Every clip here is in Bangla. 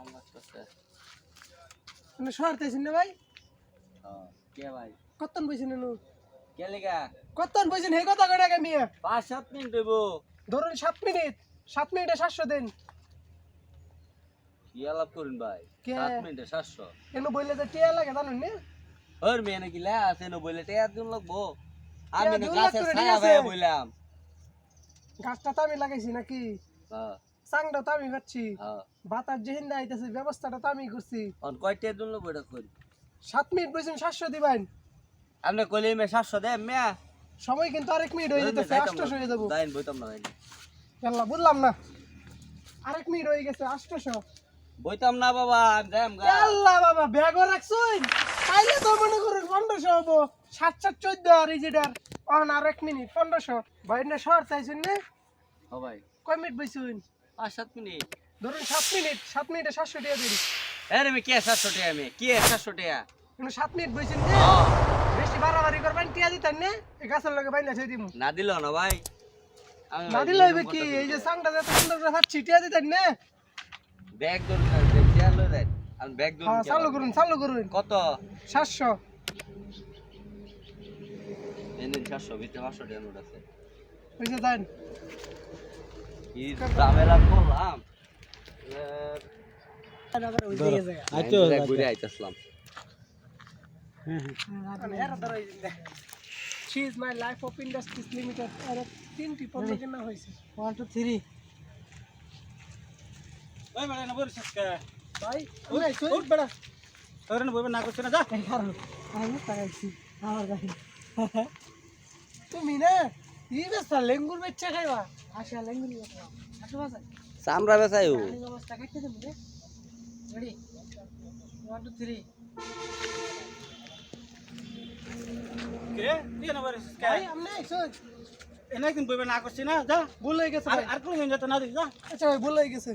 আরাম লাগতেছে। মানে না ভাই? কে ভাই? কতন বইছেন নু কে লেগা? কতন বইছেন? হে কথা কটা মিয়া? পাঁচ সাত মিনিট দেব ধরুন সাত মিনিট। সাত মিনিটে সাতশো দিন। কি আলাপ করুন ভাই? সাত মিনিটে সাতশো। এনু বললে যে টিয়া লাগে জানুন না? ওর মেয়ে নাকি লে আছে না বলে টেয়ার দিন লাগবো। আমি টেয়া গাছের ছায়া ভাই। বললাম গাছটা তো আমি লাগাইছি নাকি? হ্যাঁ চাংটা তো আমি পাচ্ছি হ্যাঁ। বাতার যে হিন্দা আইতেছে ব্যবস্থাটা তো আমি করছি। অন কয়টা দিন লাগবো এটা করি সাত মিনিট বলছেন সাতশো দিবেন। আপনি কইলে মে সাতশো দে মেয়া। সময় কিন্তু আরেক মিনিট হয়ে যেতেছে আটশোশো হয়ে যাব। দাইন বইতাম না ভাই আল্লাহ বুঝলাম না। আরেক মিনিট হয়ে গেছে আটশোশো। বইতাম না বাবা যাইম গা। আল্লাহ বাবা ব্যাগও রাখছুন তাইলে তো মনে করুন পনেরোশো হব। সাত সাত চোদ্দ আর ইজিটার অন আর এক মিনিট পনেরোশো। ভাই না শহর চাইছুন না? ও ভাই। কয় মিনিট বইছুন? পাঁচ সাত মিনিট। ধরুন সাত মিনিট সাত মিনিটে সাতশো টাকা দিন আরে আমি কে সাতশো টাকা আমি? কে সাতশো টাকা? কিন্তু সাত মিনিট বইছুন হ্যাঁ। বেশি বাড়াবাড়ি করবেন টিয়া দিতেন না এই গাছের লগে বাইনা ছেড়ে দিব না দিল না ভাই। না দিলে হইবে কি? এই যে। সাংটা যত সুন্দর করে খাচ্ছি টিয়া দিতেন না। ব্যাগ ধরুন চেয়ার লই দেন আমি ব্যাগ ধরুন হ্যাঁ চালু করুন চালু করুন। কত? সাতশো। এনে চারশো ভিতরে পাঁচশো টাকা নোট আছে। বুঝতে দেন। কি ঝামেলা করলাম আচ্ছা ঘুরে আইতেছিলাম She is my life of industries limited. আর তিনটি পণ্য কেনা হয়েছে ওয়ান টু থ্রি ওই বেড়া না বলিস কে ভাই ওই তুই বড় তোর না বইবে না করছ না যা এই কারণ আমি তাকাইছি আমার গাড়ি তুমি না ই বেসা লেঙ্গুর বেচ্চা খাইবা? আশা লেঙ্গুর বেচ্চা আশা বাসা। চামড়া বেচাইও। আমি অবস্থা কাটতে দেব রে। রেডি ওয়ান টু থ্রি কে? দিয়ে না বলিস কে? ভাই আমনে আইছুন এনে একদিন বইবে না করছ না যা ভুল হয়ে গেছে আর ভাই। আর কোন দিন যেতে না দিস যা। আচ্ছা ভাই ভুল হয়ে গেছে।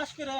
আজকে রে